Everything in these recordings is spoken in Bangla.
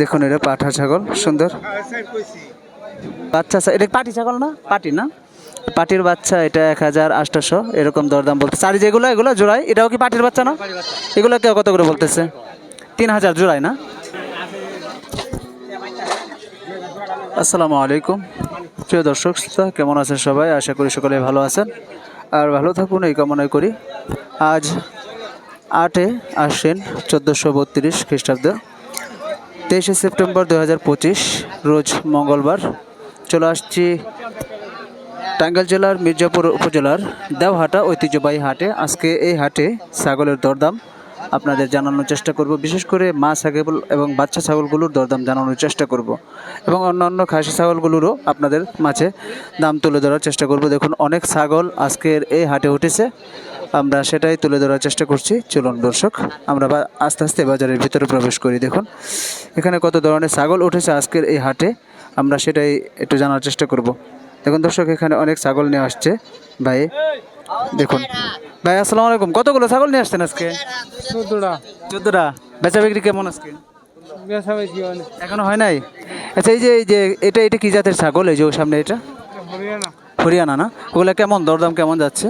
দেখুন এটা পাঠা ছাগল সুন্দর। বাচ্চা এটা পাটি ছাগল না? পাটি না? পাটির বাচ্চা এটা এক হাজার আটশোশো এরকম দরদাম বলতে চারি যেগুলো এগুলো জোড়াই এটাও কি পাটির বাচ্চা না? এগুলো কেউ কত করে বলতেছে? তিন হাজার জোড়াই না? আসসালামু আলাইকুম। প্রিয় দর্শক শ্রোতা, কেমন আছেন সবাই? আশা করি সকলে ভালো আছেন। আর ভালো থাকুন এই কামনাই করি। আজ আটে আশ্বিন চোদ্দোশো বত্রিশ খ্রিস্টাব্দ। তেইশে সেপ্টেম্বর দু হাজার পঁচিশ, রোজ মঙ্গলবার। চলে আসছি টাঙ্গাইল জেলার মির্জাপুর উপজেলার দেওহাটা ঐতিহ্যবাহী হাটে। আজকে এই হাটে ছাগলের দরদাম আপনাদের জানানোর চেষ্টা করব। বিশেষ করে মা ছাগল এবং বাচ্চা ছাগলগুলোর দরদাম জানানোর চেষ্টা করব। এবং অন্যান্য খাসি ছাগলগুলোরও আপনাদের মাঝে দাম তুলে ধরার চেষ্টা করব। দেখুন, অনেক ছাগল আজকের এই হাটে উঠেছে। আমরা সেটাই তুলে ধরার চেষ্টা করছি। চলুন দর্শক, আমরা আস্তে আস্তে বাজারের ভিতরে প্রবেশ করি। দেখুন, এখানে কত ধরনের ছাগল উঠেছে আজকের এই হাটে। আমরা সেটাই একটু জানার চেষ্টা করব। দেখুন দর্শক, এখানে অনেক ছাগল নিয়ে আসছে। ভাই দেখুন। ভাই আসসালামু আলাইকুম। কতগুলো ছাগল নিয়ে আসছেন আজকে? চোদ্দটা। চোদ্দোটা। বেচা বিক্রি কেমন আজকে? এখনও হয় নাই? আচ্ছা এই যে এই যে এটা এটা কি জাতের ছাগল? এই যে ওর সামনে এটা হরিয়ানা। হরিয়ানা না? ওগুলো কেমন? দরদাম কেমন যাচ্ছে?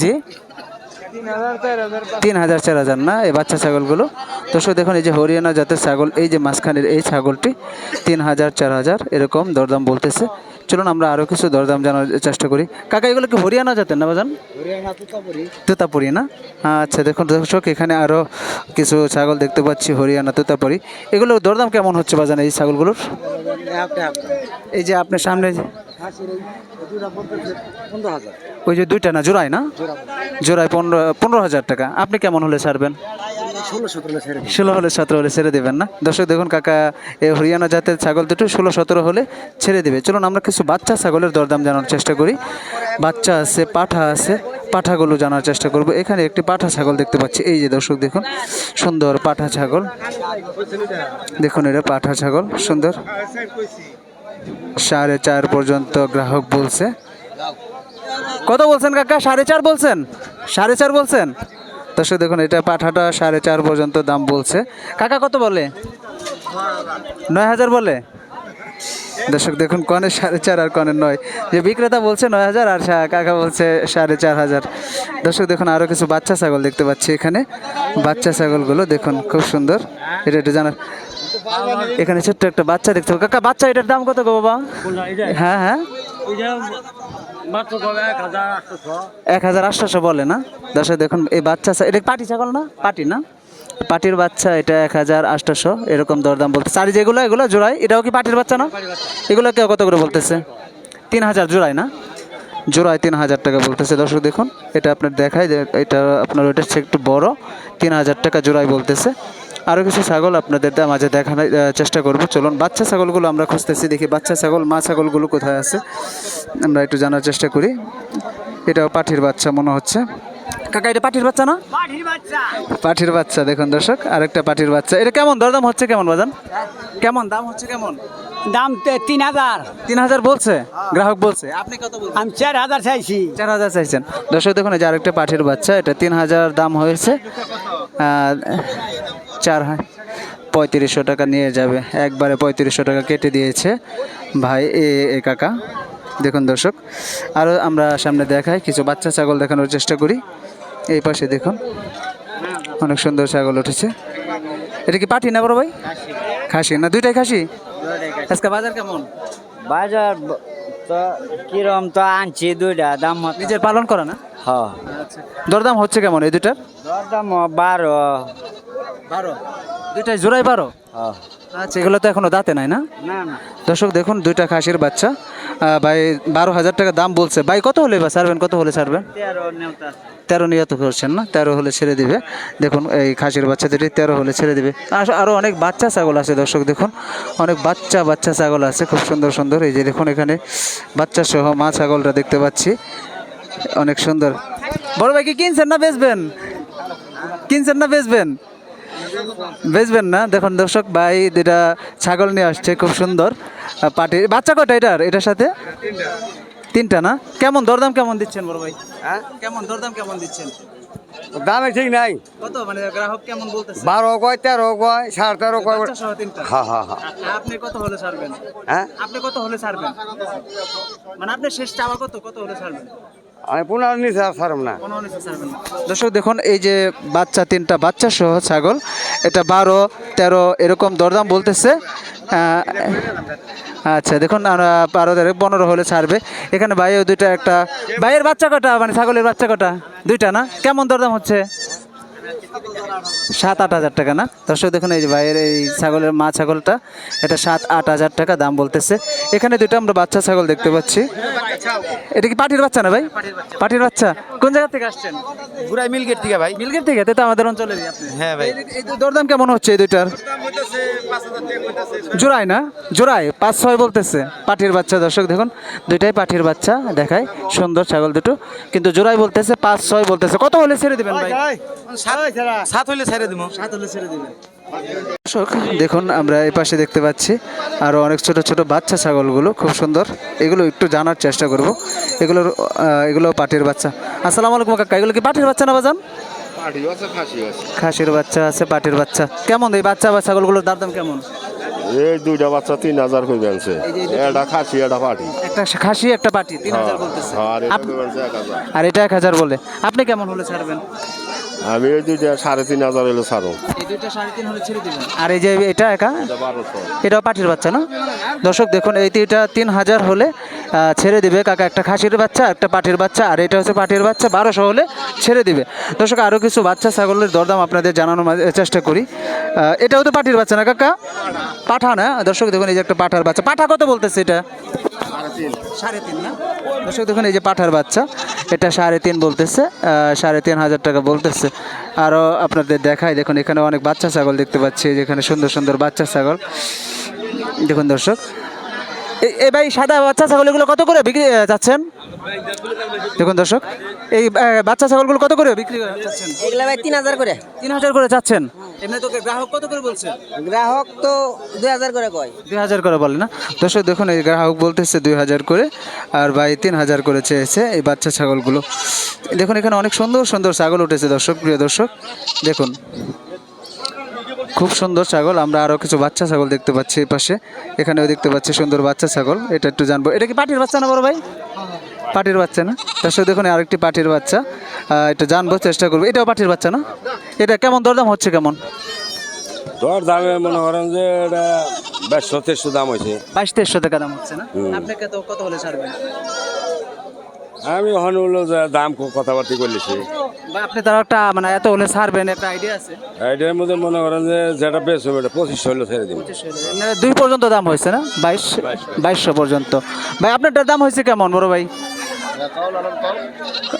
জি? তিন হাজার চার হাজার না এই বাচ্চা ছাগলগুলো? দর্শক দেখুন এই যে হরিয়ানা জাতের ছাগল এই যে মাঝখানের এই ছাগলটি তিন হাজার চার হাজার এরকম দরদাম বলতেছে। চলুন আমরা আরও কিছু দরদাম জানার চেষ্টা করি। কাকা এগুলো কি হরিয়ানা জাতের না বাজান? তোতাপুরি। না? আচ্ছা দেখুন দর্শক এখানে আরও কিছু ছাগল দেখতে পাচ্ছি হরিয়ানা তোতাপুরি। এগুলো দরদাম কেমন হচ্ছে বাজান এই ছাগলগুলোর? এই যে আপনার সামনে ওই যে দুইটা না জোড়ায় না? জোড়ায় পনেরো পনেরো হাজার টাকা। আপনি কেমন হলে ছাড়বেন? ষোলো হলে সতেরো হলে ছেড়ে দেবেন না? দর্শক, দেখুন কাকা এই হরিয়ানা জাতের ছাগল দুটো ষোলো, সতেরো হলে ছেড়ে দেবে। চলুন, আমরা কিছু বাচ্চা ছাগলের দরদাম জানার চেষ্টা করি। বাচ্চা আছে, পাঠা আছে, পাঠাগুলো জানার চেষ্টা করব। এখানে একটি পাঠা ছাগল দেখতে পাচ্ছি। এই যে দর্শক, দেখুন, সুন্দর পাঠা ছাগল। দেখুন, এটা পাঠা ছাগল, সুন্দর। সাড়ে চার পর্যন্ত গ্রাহক বলছে। কত বলছেন কাকা? সাড়ে চার বলছেন? সাড়ে চার বলছেন? দর্শক দেখুন, এটা পাঠাটা সাড়ে চার পর্যন্ত দাম বলছে। কাকা কত বলে? নয় হাজার বলে? দর্শক, দেখুন, কনে সাড়ে চার আর কনে নয়। যে বিক্রেতা বলছে নয় হাজার, আর কাকা বলছে সাড়ে চার হাজার। দর্শক, দেখুন আরও কিছু বাচ্চা ছাগল দেখতে পাচ্ছি এখানে। বাচ্চা ছাগলগুলো, দেখুন, খুব সুন্দর। এটা একটু জানার এখানে ছোট্ট একটা বাচ্চা দেখতে কাকা, বাচ্চা এটার দাম কত গো বাবা? হ্যাঁ হ্যাঁ। এক হাজার আটশো বলে না? দর্শক, দেখুন, এই বাচ্চা এটা পাটি ছাগল না? পাটি না? পাটির বাচ্চা এটা এক হাজার আটশোশো, এরকম দরদাম বলতে চারি যেগুলো, এগুলো জোড়াই, এটাও কি পাটির বাচ্চা না? এগুলো কেউ কত করে বলতেছে? তিন হাজার জোড়াই না? জোড়ায় তিন হাজার টাকা বলতেছে। দর্শক, দেখুন, এটা আপনার দেখায় এটা আপনার ওইটা একটু বড়, তিন হাজার টাকা জোড়াই বলতেছে। আরও কিছু ছাগল আপনাদের মাঝে দেখানোর চেষ্টা করব। চলুন বাচ্চা ছাগলগুলো আমরা খুঁজতেছি দেখি বাচ্চা ছাগল মা ছাগলগুলো কোথায় আছে। আমরা একটু জানার চেষ্টা করি। এটাও পাঠির বাচ্চা মনে হচ্ছে। কাকা এটা পাঠির বাচ্চা না? পাঠির বাচ্চা। দেখুন দর্শক আরেকটা পাঠির বাচ্চা। এটা কেমন? দরদাম হচ্ছে কেমন বাজান? কেমন? দাম হচ্ছে কেমন? দাম তিন হাজার। তিন হাজার বলছে? গ্রাহক বলছে। আপনি কত বলছেন? আমি চার হাজার চাইছি। চার হাজার চাইছেন। দর্শক দেখুন এই যে আরেকটা পাঠির বাচ্চা এটা তিন হাজার দাম হয়েছে। চার পঁয়ত্রিশশো টাকা নিয়ে যাবে। একবারে পঁয়ত্রিশশো টাকা কেটে দিয়েছে ভাই এ এ কাকা। দেখুন দর্শক আরও আমরা সামনে দেখাই কিছু বাচ্চা ছাগল দেখানোর চেষ্টা করি। এই পাশে দেখুন অনেক সুন্দর ছাগল উঠেছে। এটা কি পাঠি না বড় ভাই? খাসি না দুইটাই খাসি? আজকে বাজার কেমন? বাজার তো কিরম তো আনছি দুইটা দাম নিজের পালন করা না? হ দরদাম হচ্ছে কেমন এই দুটার দরদাম বারো বারো। দুইটাই জোড়াই বারো? আচ্ছা এগুলো তো এখনও দাঁতে নাই না? দর্শক দেখুন দুইটা খাসির বাচ্চা। ভাই বারো হাজার টাকা দাম বলছে। ভাই কত হলে বা ছাড়বেন কত হলে ছাড়বেন? তেরো নিয়ত করছেন না তেরো হলে ছেড়ে দিবে। দেখুন এই খাসির বাচ্চা দুটি তেরো হলে ছেড়ে দিবে। আর- আরও অনেক বাচ্চা ছাগল আছে দর্শক দেখুন। অনেক বাচ্চা বাচ্চা ছাগল আছে খুব সুন্দর সুন্দর। এই যে দেখুন এখানে বাচ্চা সহ মা ছাগলটা দেখতে পাচ্ছি। অনেক সুন্দর। বড় ভাই কি কিনছেন না বেচবেন? কিনছেন না বেচবেন? বেচবেন না? দেখুন দর্শক ভাই দুটা ছাগল নিয়ে আসছে খুব সুন্দর পাটি। বাচ্চা কটা এটার এটার সাথে? তিনটা না? কেমন দরদাম কেমন দিচ্ছেন বড় ভাই? হ্যাঁ? কেমন দরদাম কেমন দিচ্ছেন? দামে ঠিক নাই। কত মানে গ্রাহক কেমন বলতেছে? বারো কয় তেরো কয় সাড়ে তেরো কয়। হ্যাঁ হ্যাঁ হ্যাঁ আপনি কত হলে ছাড়বেন? হ্যাঁ? আপনি কত হলে ছাড়বেন? মানে আপনি শেষ চাওয়া কত? কত হলে ছাড়বেন? আর। দর্শক, দেখুন, এই যে বাচ্চা, তিনটা বাচ্চা সহ ছাগল, এটা বারো, তেরো এরকম দরদাম বলতেছে। আচ্ছা দেখুন, আমরা বারো, তেরো, পনেরো হলে ছাড়বে। এখানে বাইরেও দুইটা, একটা বাইরের বাচ্চা কটা? মানে ছাগলের বাচ্চা কটা? দুইটা না? কেমন দরদাম হচ্ছে? সাত আট হাজার টাকা না? দর্শক দেখুন এই যে ভাইয়ের এই ছাগলের মা ছাগলটা এটা সাত আট হাজার টাকা দাম বলতেছে। এখানে দুইটা আমরা বাচ্চা ছাগল দেখতে পাচ্ছি। এটা কি পাটির বাচ্চা না ভাই? পাটির বাচ্চা। কোন জায়গা থেকে আসছেন? ঘুরাই মিলগেট থেকে ভাই। মিলগেট থেকে? তো আমাদের অঞ্চলে হ্যাঁ ভাই। এই দরদাম কেমন হচ্ছে এই দুইটার? জোড়ায় না? জোড়ায়। পাঁচ ছয় বলতেছে। পাটির বাচ্চা দর্শক দেখুন দুইটাই পাটির বাচ্চা দেখায়। সুন্দর ছাগল দুটো। কিন্তু জোড়াই বলতেছে পাঁচ ছয় বলতেছে। কত হলে ছেড়ে দেবেন ভাই? সাত হইলে ছেড়ে দিব। সাত হলে ছেড়ে দিবেন। দর্শক দেখুন আমরা এই পাশে দেখতে পাচ্ছি আরও অনেক ছোট ছোট বাচ্চা ছাগলগুলো। খুব সুন্দর। এগুলো একটু জানার চেষ্টা করব। এগুলোর এগুলো পাটির বাচ্চা। আসসালামু আলাইকুম কাকা। এগুলো কি পাটির বাচ্চা না বাজান? খাসির বাচ্চা আছে পাটির বাচ্চা। কেমন এই বাচ্চা বা ছাগলগুলোর দাম দাম কেমন? এই দুইটা বাচ্চা তিন হাজার করে বেনছে এটা খাসি এটা পাটি। একটা খাসি একটা পাটি তিন হাজার বলতেছে। আর এটা এক হাজার। আর এটা এক হাজার বলে। আপনি কেমন হলে ছাড়বেন? আমি এই দুইটা সাড়ে তিন হাজার হলে ছেড়ে আর এই যে এটা একা? এটা এটাও পাটির বাচ্চা না? দর্শক দেখুন এই তিনটা তিন হাজার হলে ছেড়ে দিবে। কাকা, একটা খাসির বাচ্চা, একটা পাটির বাচ্চা, আর এটা হচ্ছে পাটির বাচ্চা, বারোশো হলে ছেড়ে দিবে। দর্শক আরও কিছু বাচ্চা ছাগলের দরদাম আপনাদের জানানোর চেষ্টা করি। এটাও তো পাটির বাচ্চা না, কাকা? পাঠা না? দর্শক, দেখুন এই যে একটা পাঠার বাচ্চা। পাঠা কত বলতেছে এটা? সাড়ে তিন না দর্শক, দেখুন এই যে পাঠার বাচ্চা। এটা সাড়ে তিন বলতেছে সাড়ে তিন হাজার টাকা বলতেছে। আরও আপনাদের দেখাই, দেখুন এখানে অনেক বাচ্চা ছাগল দেখতে পাচ্ছি, যেখানে সুন্দর সুন্দর বাচ্চা ছাগল। দেখুন দর্শক এই- ভাই সাদা বাচ্চা ছাগলগুলো কত করে বিক্রি যাচ্ছেন? দেখুন দর্শক এই বাচ্চা ছাগলগুলো কত করে বিক্রি যাচ্ছেন? এগুলা ভাই তিন হাজার করে। তিন হাজার করে যাচ্ছেন? এমনি তোকে গ্রাহক কত করে বলছে? গ্রাহক তো দুই হাজার করে কয়। দুই হাজার করে বলে না? দর্শক দেখুন এই গ্রাহক বলতেছে দুই হাজার করে আর ভাই তিন হাজার করে চেয়েছে এই বাচ্চা ছাগলগুলো। দেখুন এখানে অনেক সুন্দর সুন্দর ছাগল উঠেছে দর্শক প্রিয় দর্শক। দেখুন খুব সুন্দর ছাগল আমরা আরও কিছু বাচ্চা ছাগল দেখতে পাচ্ছি এই পাশে। এখানেও দেখতে পাচ্ছি সুন্দর বাচ্চা ছাগল এটা একটু জানব। এটা কি পাটির বাচ্চা না বড় ভাই? পাটির বাচ্চা না? তার সাথে দেখুন আরেকটি পাটির বাচ্চা। এটা জানব চেষ্টা করব। এটাও পাটির বাচ্চা না? এটা কেমন দরদাম হচ্ছে কেমন? দর দামে মনে করেন যে এটা বেশ সতেরশো দাম হয়েছে। বাইশ টাকা দাম হচ্ছে না? আপনাকে তো কত হলে ছাড়বেন? আমি হলো দাম খুব কথাবার্তা করলেছি আপনি তার একটা মানে এত হলে ছাড়বেন একটা আইডিয়া আছে? আইডিয়ার মধ্যে মনে করেন যে যেটা বেশ হবে এটা পঁচিশ হলে ছেড়ে দিন মানে দুই পর্যন্ত দাম হয়েছে না? বাইশ? বাইশশো পর্যন্ত। ভাই আপনারটার দাম হয়েছে কেমন বড় ভাই?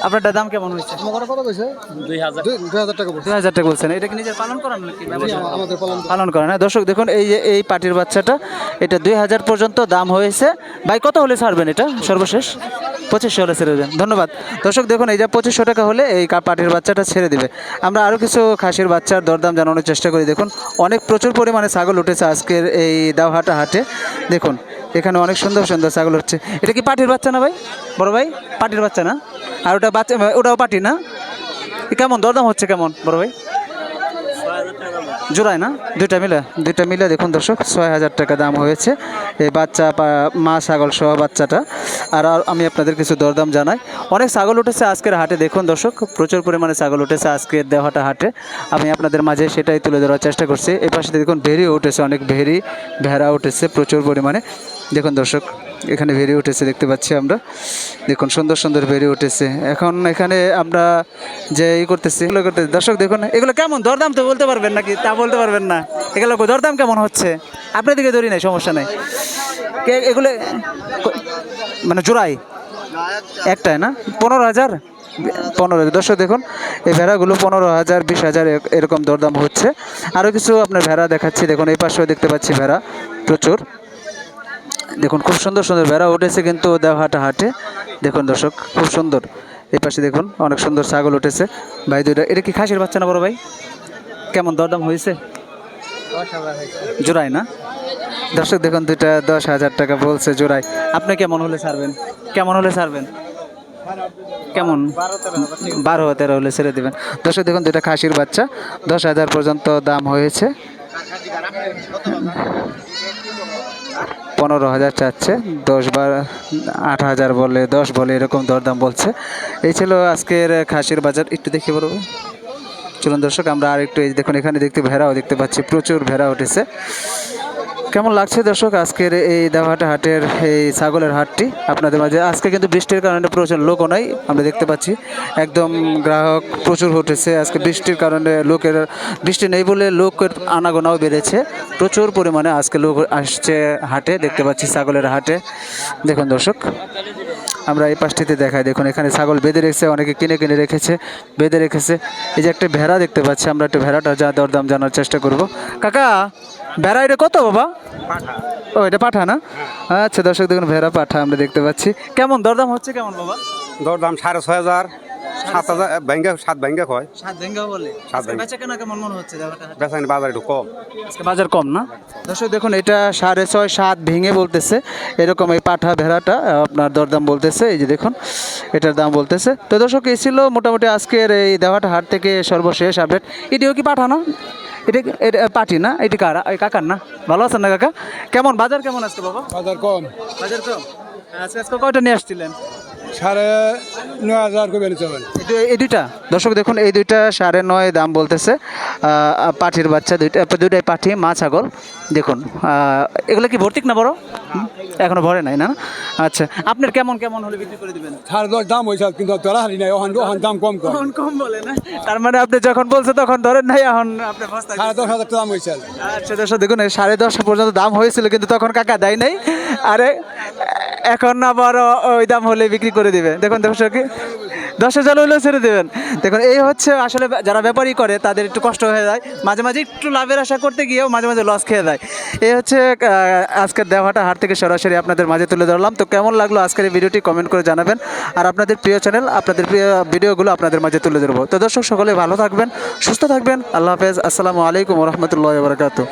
আপনারটার দাম কেমন হয়েছে? দুই হাজার। টাকা বলছেন। এটা কি নিজের পালন করেন নাকি পালন করেন। হ্যাঁ। দর্শক দেখুন এই যে এই পাটির বাচ্চাটা এটা দুই হাজার পর্যন্ত দাম হয়েছে। ভাই কত হলে ছাড়বেন এটা? সর্বশেষ? পঁচিশশো হলে ছেড়ে দেবেন। ধন্যবাদ। দর্শক দেখুন এই যে পঁচিশশো টাকা হলে এই পাটির বাচ্চাটা ছেড়ে দিবে। আমরা আরও কিছু খাসির বাচ্চার দরদাম জানানোর চেষ্টা করি। দেখুন অনেক প্রচুর পরিমাণে ছাগল উঠেছে আজকের এই দাওহাটা হাটে। দেখুন এখানে অনেক সুন্দর সুন্দর ছাগল হচ্ছে। এটা কি পাটির বাচ্চা না ভাই? বড় ভাই? পাটির বাচ্চা না? আর ওটা বাচ্চা ওটাও পাটি না? এ কেমন, দরদাম হচ্ছে কেমন, বড় ভাই? জোড়ায় না? দুইটা মিলে দুইটা মিলে দেখুন দর্শক, ছয় হাজার টাকা দাম হয়েছে। এই বাচ্চা মা ছাগল সহ বাচ্চাটা। আর আমি আপনাদের কিছু দরদাম জানাই। অনেক ছাগল উঠেছে আজকের হাটে, দেখুন দর্শক, প্রচুর পরিমাণে ছাগল উঠেছে আজকের দেওয়াটা হাটে। আমি আপনাদের মাঝে সেটাই তুলে ধরার চেষ্টা করছি। এই পাশে দেখুন ভেড়িও উঠেছে, অনেক ভেড়ি, ভেড়া উঠেছে প্রচুর পরিমাণে। দেখুন দর্শক, এখানে ভেড়ি উঠেছে, দেখতে পাচ্ছি আমরা। দেখুন, সুন্দর সুন্দর ভেড়ি উঠেছে। এখন এখানে আমরা যে ই করতেছি, এগুলো করতেছি দর্শক, দেখুন, এগুলো কেমন? দরদাম তো বলতে পারবেন নাকি? তা বলতে পারবেন না। এগুলো দরদাম কেমন হচ্ছে? আপনার দিকে ধরি নাই, সমস্যা নেই। এগুলো মানে জোড়াই একটাই না? পনেরো হাজার? পনেরো দর্শক, দেখুন, এই ভেড়াগুলো পনেরো হাজার, বিশ হাজার এরকম দরদাম হচ্ছে। আরও কিছু আপনার ভেড়া দেখাচ্ছি। দেখুন, এই পাশেও দেখতে পাচ্ছি ভেড়া, প্রচুর। দেখুন, খুব সুন্দর সুন্দর ভেড়া উঠেছে কিন্তু দেওহাটা হাটে দেখুন দর্শক, খুব সুন্দর। এই পাশে দেখুন, অনেক সুন্দর ছাগল উঠেছে। ভাই দুইটা, এটা কি খাসির বাচ্চা না বড় ভাই? কেমন দরদাম হয়েছে? জোড়াই না? দর্শক, দেখুন দুইটা, দশ হাজার টাকা বলছে জোড়াই আপনি কেমন হলে ছাড়বেন? কেমন হলে ছাড়বেন? কেমন? বারো, তেরো হলে ছেড়ে দেবেন। দর্শক, দেখুন দুটা খাসির বাচ্চা। দশ হাজার পর্যন্ত দাম হয়েছে। পনেরো হাজার চাচ্ছে, দশ বার আট হাজার বলে, দশ বলে এরকম দরদাম বলছে। এই ছিল আজকের খাসির বাজার, একটু দেখে বলব। চলুন দর্শক, আমরা আর একটু দেখুন, এখানে দেখতে ভেড়াও দেখতে পাচ্ছি, প্রচুর ভেড়া উঠেছে। কেমন লাগছে দর্শক? আজকের এই দেওয়াটা হাটের এই ছাগলের হাটটি আপনাদের মাঝে। আজকে কিন্তু বৃষ্টির কারণে প্রচুর লোকও নাই, আমরা দেখতে পাচ্ছি। একদম গ্রাহক প্রচুর উঠেছে, আজকে বৃষ্টির কারণে লোকের, বৃষ্টি নেই বলে লোকের আনাগোনাও বেড়েছে। প্রচুর পরিমাণে আজকে লোক আসছে হাটে, দেখতে পাচ্ছি ছাগলের হাটে। দেখুন দর্শক। আমরা এই পাশটিতে দেখাই। দেখুন এখানে ছাগল বেঁধে রেখেছে অনেকে কিনে কিনে রেখেছে বেঁধে রেখেছে। এই যে একটা ভেড়া দেখতে পাচ্ছি আমরা একটা ভেড়াটা যা দরদাম জানার চেষ্টা করব। কাকা ভেড়া এটা কত বাবা? ও এটা পাঠা না? আচ্ছা দর্শক দেখুন ভেড়া পাঠা আমরা দেখতে পাচ্ছি। কেমন দরদাম হচ্ছে কেমন বাবা? দরদাম সাড়ে ছয় হাজার। সাত হাজার ব্যাংকে সাত ব্যাংকে কয়? সাত ভেঙ্গা বলে। সাত ভেঙ্গা। বেচা কেনা কেমন মনে হচ্ছে বেসাইন বাজার একটু কম। আজকে বাজার কম না? দর্শক দেখুন এটা সাড়ে ছয় সাত ভেঙে বলতেছে। এরকম এই পাঠা ভেড়াটা আপনার দরদাম বলতেছে। এই যে দেখুন এটার দাম বলতেছে। তো দর্শক এই ছিল মোটামুটি আজকের এই দেওয়াটা হাট থেকে সর্বশেষ আপডেট। এটিও কি পাঠা না? এটা এটা পাঠি না? এটি কারা এই কাকার না? ভালো আছেন না কাকা? কেমন বাজার কেমন আজকে বাবা? বাজার কম। বাজার কম? আজকে আজকে কয়টা নিয়ে আসছিলেন? সাড়ে নয় হাজার করে বেড়েছে এই এই দুইটা দর্শক দেখুন এই দুইটা সাড়ে নয় দাম বলতেছে। পাঠির বাচ্চা দুইটা দুইটাই পাঠি মা ছাগল। দেখুন এগুলো কি ভর্তিক না বড়? এখনও ভরে নাই না? আচ্ছা আপনার কেমন কেমন হলে বিক্রি করে দিবেন? সাড়ে দশ দাম হয়েছে কিন্তু তোরা হারি নাই ওখান ওখান দাম কম কম কম বলে না? তার মানে আপনি যখন বলছে তখন ধরেন নাই এখন আপনি সাড়ে দশ হাজার দাম হয়েছে আচ্ছা দর্শক দেখুন এই সাড়ে দশ পর্যন্ত দাম হয়েছিল কিন্তু তখন কাকা দেয় নাই। আরে এখন আবার ওই দাম হলে বিক্রি করে দিবে। দেখুন দর্শক, দশ হাজার হলেও ছেড়ে দেবেন। দেখুন, এই হচ্ছে আসলে যারা ব্যাপারই করে, তাদের একটু কষ্ট হয়ে যায়। মাঝে মাঝে একটু লাভের আশা করতে গিয়েও মাঝে মাঝে লস খেয়ে দেয় এই হচ্ছে আজকের দেওয়াটা হাট থেকে সরাসরি আপনাদের মাঝে তুলে ধরলাম। তো কেমন লাগল আজকের এই ভিডিওটি কমেন্ট করে জানাবেন। আর আপনাদের প্রিয় চ্যানেল আপনাদের প্রিয় ভিডিওগুলো আপনাদের মাঝে তুলে ধরবো। তো দর্শক, সকলে ভালো থাকবেন, সুস্থ থাকবেন। আল্লাহ হাফেজ। আসসালামু আলাইকুম রহমতুল্লাহ বারকাতু